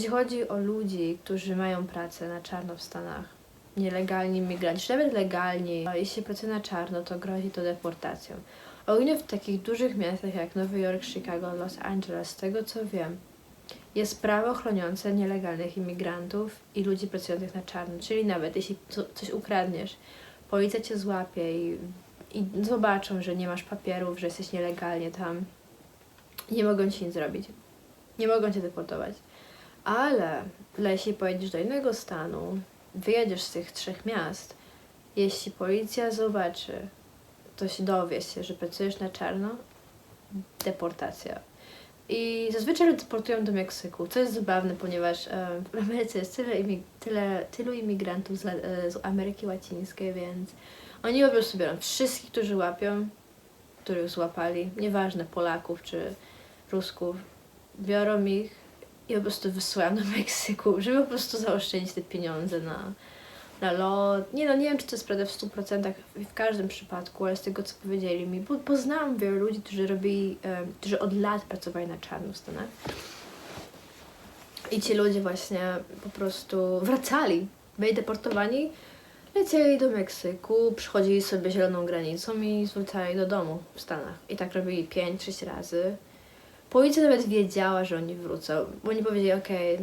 jeśli chodzi o ludzi, którzy mają pracę na czarno w Stanach, nielegalni migranci, czy nawet legalni, jeśli pracuje na czarno, to grozi to deportacją. Ogólnie w takich dużych miastach jak Nowy Jork, Chicago, Los Angeles, z tego co wiem, jest prawo chroniące nielegalnych imigrantów i ludzi pracujących na czarno. Czyli nawet jeśli co- coś ukradniesz, policja cię złapie i, i zobaczą, że nie masz papierów, że jesteś nielegalnie tam, nie mogą ci nic zrobić. Nie mogą cię deportować. Ale jeśli pojedziesz do innego stanu, wyjedziesz z tych trzech miast, jeśli policja zobaczy, to się dowie się, że pracujesz na czarno, deportacja. I zazwyczaj ludzie deportują do Meksyku, co jest zabawne, ponieważ e, w Ameryce jest tyle, tyle, tylu imigrantów z, e, z Ameryki Łacińskiej, więc oni po prostu biorą wszystkich, którzy łapią, których złapali, nieważne Polaków czy Rusków, biorą ich i po prostu wysyłają do Meksyku, żeby po prostu zaoszczędzić te pieniądze na, na lot. Nie no, nie wiem, czy to jest prawda w 100% w, każdym przypadku, ale z tego, co powiedzieli mi, bo poznałam wielu ludzi, którzy robili, którzy od lat pracowali na czarno w Stanach. I ci ludzie właśnie po prostu wracali, byli deportowani, lecieli do Meksyku, przychodzili sobie zieloną granicą i wracali do domu w Stanach. I tak robili 5-6 razy. Policja nawet wiedziała, że oni wrócą, bo oni powiedzieli, okej,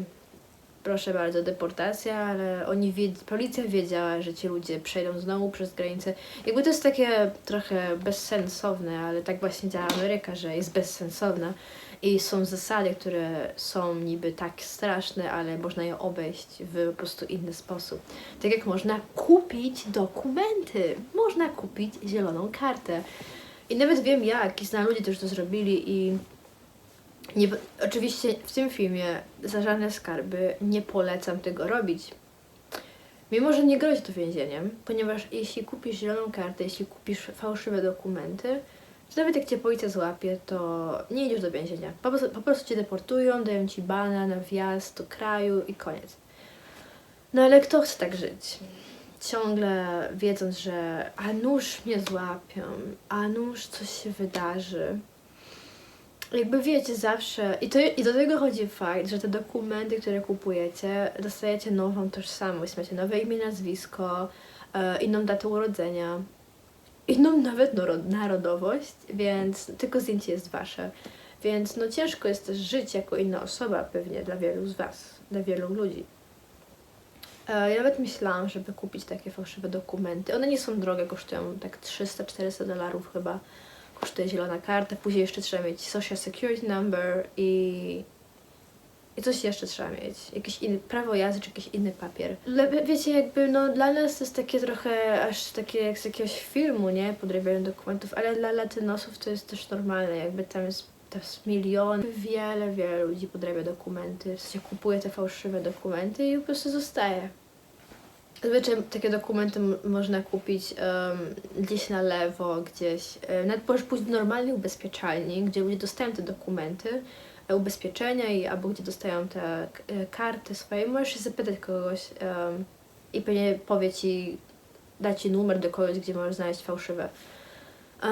proszę bardzo, deportacja, ale oni wiedz, policja wiedziała, że ci ludzie przejdą znowu przez granicę. Jakby to jest takie trochę bezsensowne, ale tak właśnie działa Ameryka, że jest bezsensowna i są zasady, które są niby tak straszne, ale można je obejść w po prostu inny sposób. Tak jak można kupić dokumenty, można kupić zieloną kartę. I nawet wiem jak, i znam ludzi, którzy to zrobili i nie, oczywiście w tym filmie za żadne skarby nie polecam tego robić. Mimo, że nie grozi to więzieniem, ponieważ jeśli kupisz zieloną kartę, jeśli kupisz fałszywe dokumenty, to nawet jak cię policja złapie, to nie idziesz do więzienia. Po prostu, po prostu cię deportują, dają ci bana na wjazd do kraju i koniec. No ale kto chce tak żyć? Ciągle wiedząc, że a nóż mnie złapią, a nóż coś się wydarzy jakby wiecie, zawsze, i, to, i do tego chodzi fakt, że te dokumenty, które kupujecie, dostajecie nową tożsamość, macie nowe imię, nazwisko, e, inną datę urodzenia, inną nawet narodowość, więc tylko zdjęcie jest wasze. Więc no ciężko jest też żyć jako inna osoba pewnie dla wielu z was, dla wielu ludzi. E, Ja nawet myślałam, żeby kupić takie fałszywe dokumenty. One nie są drogie, kosztują tak 300-400 dolarów chyba kosztuje zielona karta, później jeszcze trzeba mieć social security number i, i coś jeszcze trzeba mieć, jakieś inne, prawo jazdy czy jakiś inny papier. Le, wiecie, jakby no dla nas to jest takie trochę aż takie jak z jakiegoś filmu, nie, podrabianie dokumentów, ale dla latynosów to jest też normalne, jakby tam jest to jest milion, wiele, wiele ludzi podrabia dokumenty, w sensie kupuje te fałszywe dokumenty i po prostu zostaje. Zazwyczaj takie dokumenty można kupić em, gdzieś na lewo, gdzieś. E, nawet możesz pójść do normalnej ubezpieczalni, gdzie ludzie dostają te dokumenty, e, ubezpieczenia i albo gdzie dostają te e, karty swoje. Możesz się zapytać kogoś em, i pewnie powie ci, da ci numer do kogoś, gdzie możesz znaleźć fałszywe.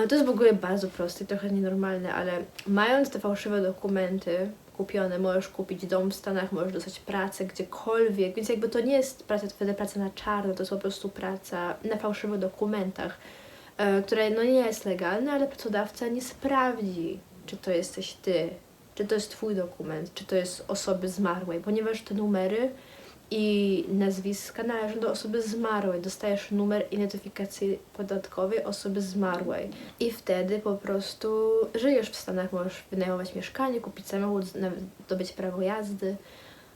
To jest w ogóle bardzo proste trochę nienormalne, ale mając te fałszywe dokumenty kupione, możesz kupić dom w Stanach, możesz dostać pracę gdziekolwiek, więc jakby to nie jest praca, wtedy praca na czarno, to jest po prostu praca na fałszywych dokumentach, e, które no nie jest legalne, ale pracodawca nie sprawdzi, czy to jesteś ty, czy to jest twój dokument, czy to jest osoby zmarłej, ponieważ te numery i nazwiska należą do osoby zmarłej. Dostajesz numer identyfikacji podatkowej osoby zmarłej. I wtedy po prostu żyjesz w Stanach, możesz wynajmować mieszkanie, kupić samochód, nawet zdobyć prawo jazdy.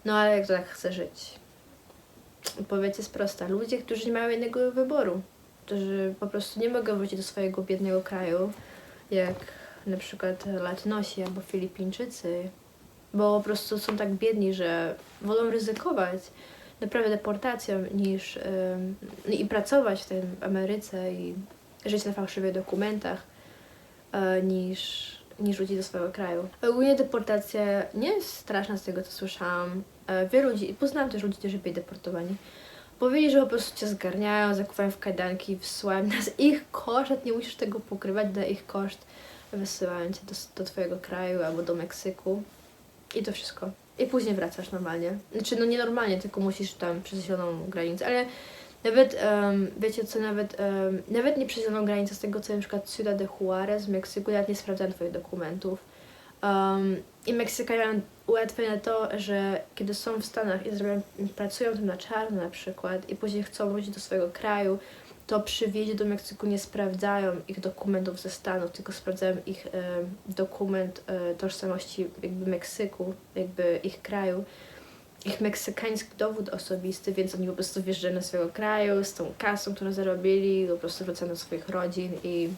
No ale jak to tak chce żyć? Odpowiedź jest prosta. Ludzie, którzy nie mają innego wyboru, którzy po prostu nie mogą wrócić do swojego biednego kraju, jak na przykład Latynosi albo Filipińczycy, bo po prostu są tak biedni, że wolą ryzykować naprawdę deportacją niż ym, i pracować w tej Ameryce i żyć na fałszywych dokumentach e, niż, niż do swojego kraju. Ogólnie deportacja nie jest straszna z tego, co słyszałam. E, wielu ludzi, poznałam też ludzi, którzy byli deportowani. Powiedzieli, że po prostu cię zgarniają, zakuwają w kajdanki, wysyłają nas ich koszt, nie musisz tego pokrywać na ich koszt. Wysyłają cię do, do twojego kraju albo do Meksyku. I to wszystko. i później wracasz normalnie. Znaczy, no nie normalnie, tylko musisz tam przez zieloną granicę, ale nawet, em, wiecie co, nawet, em, nawet nie przez zieloną granicę, z tego co na przykład Ciudad de Juarez w Meksyku, nawet nie sprawdzałem twoich dokumentów. Um, I Meksykanie ułatwione to, że kiedy są w Stanach i pracują tam na czarno na przykład i później chcą wrócić do swojego kraju, to przy wjeździe do Meksyku nie sprawdzają ich dokumentów ze Stanów, tylko sprawdzają ich e, dokument e, tożsamości jakby Meksyku, jakby ich kraju, ich meksykański dowód osobisty, więc oni po prostu wjeżdżają do swojego kraju z tą kasą, którą zarobili, po prostu wracają do swoich rodzin i,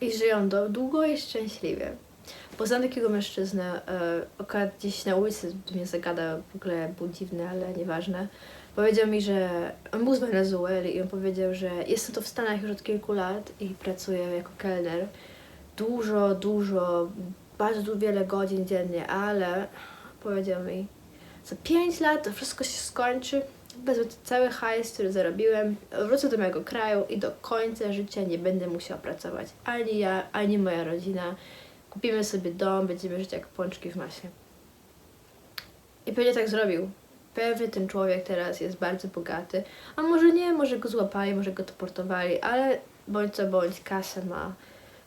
i żyją do, długo i szczęśliwie. Poznałam takiego mężczyznę, e, akurat gdzieś na ulicy do mnie zagada, w ogóle był dziwny, ale nieważne. Powiedział mi, że on był z Wenezueli i on powiedział, że jestem tu w Stanach już od kilku lat i pracuję jako kelner. Dużo, dużo, bardzo wiele godzin dziennie, ale powiedział mi, za 5 lat to wszystko się skończy, wezmę cały hajs, który zarobiłem, wrócę do mojego kraju i do końca życia nie będę musiał pracować. Ani ja, ani moja rodzina. Kupimy sobie dom, będziemy żyć jak pączki w masie. I pewnie tak zrobił. Pewnie ten człowiek teraz jest bardzo bogaty. A może nie, może go złapali, może go deportowali, ale bądź co bądź, kasę ma.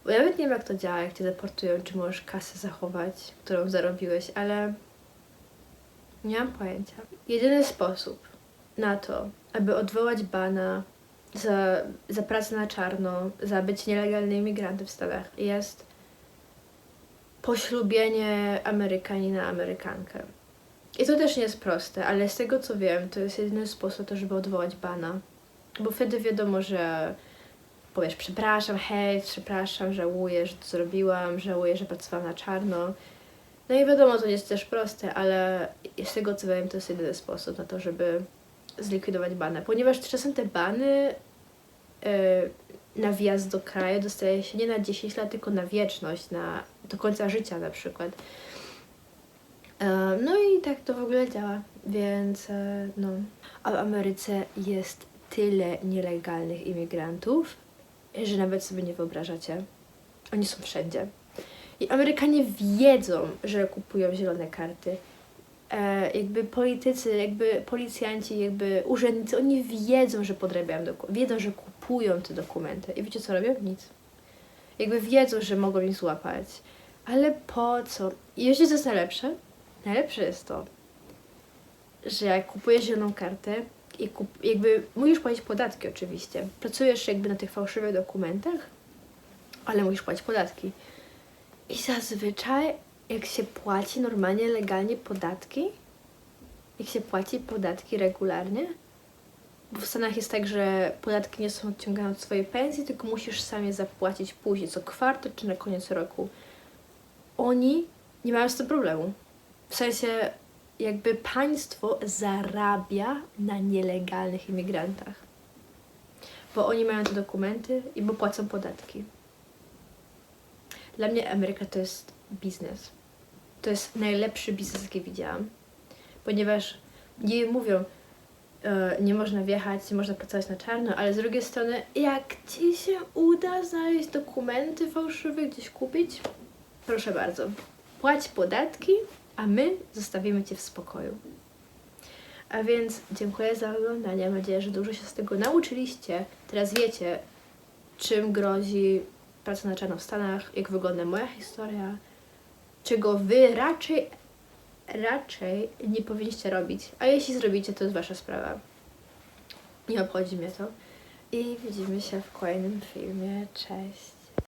Bo ja nawet nie wiem jak to działa, jak cię deportują, czy możesz kasę zachować, którą zarobiłeś, ale nie mam pojęcia. Jedyny sposób na to, aby odwołać bana za, za pracę na czarno, za być nielegalnym imigrantem w Stanach, jest poślubienie Amerykanina Amerykankę. I to też nie jest proste, ale z tego co wiem, to jest jedyny sposób to, żeby odwołać bana. Bo wtedy wiadomo, że powiesz przepraszam, hej, przepraszam, żałuję, że to zrobiłam, żałuję, że pracowałam na czarno. No i wiadomo, to nie jest też proste, ale z tego co wiem, to jest jedyny sposób na to, żeby zlikwidować bana. Ponieważ czasem te bany yy, na wjazd do kraju dostaje się nie na 10 lat, tylko na wieczność, na, do końca życia na przykład. E, No i tak to w ogóle działa, więc e, no. A w Ameryce jest tyle nielegalnych imigrantów, że nawet sobie nie wyobrażacie. Oni są wszędzie. I Amerykanie wiedzą, że kupują zielone karty. E, jakby politycy, jakby policjanci, jakby urzędnicy, oni wiedzą, że podrabiają dokumenty, wiedzą, że kupują te dokumenty. I wiecie co robią? Nic. Jakby wiedzą, że mogą ich złapać. Ale po co? I jeszcze co jest najlepsze? Najlepsze jest to, że jak kupujesz zieloną kartę i kup, jakby musisz płacić podatki oczywiście. Pracujesz jakby na tych fałszywych dokumentach, ale musisz płacić podatki. I zazwyczaj jak się płaci normalnie, legalnie podatki, jak się płaci podatki regularnie, bo w Stanach jest tak, że podatki nie są odciągane od swojej pensji, tylko musisz sam je zapłacić później, co kwartał czy na koniec roku. Oni nie mają z tym problemu. W sensie, jakby państwo zarabia na nielegalnych imigrantach. Bo oni mają te dokumenty i bo płacą podatki. Dla mnie Ameryka to jest biznes. To jest najlepszy biznes, jaki widziałam. Ponieważ nie mówią, e, nie można wjechać, nie można pracować na czarno, ale z drugiej strony, jak ci się uda znaleźć dokumenty fałszywe, gdzieś kupić, proszę bardzo, płać podatki, a my zostawimy cię w spokoju. A więc dziękuję za oglądanie. Mam nadzieję, że dużo się z tego nauczyliście. Teraz wiecie, czym grozi praca na czarno w Stanach, jak wygląda moja historia, czego wy raczej, raczej nie powinniście robić. A jeśli zrobicie, to jest wasza sprawa. Nie obchodzi mnie to. I widzimy się w kolejnym filmie. Cześć.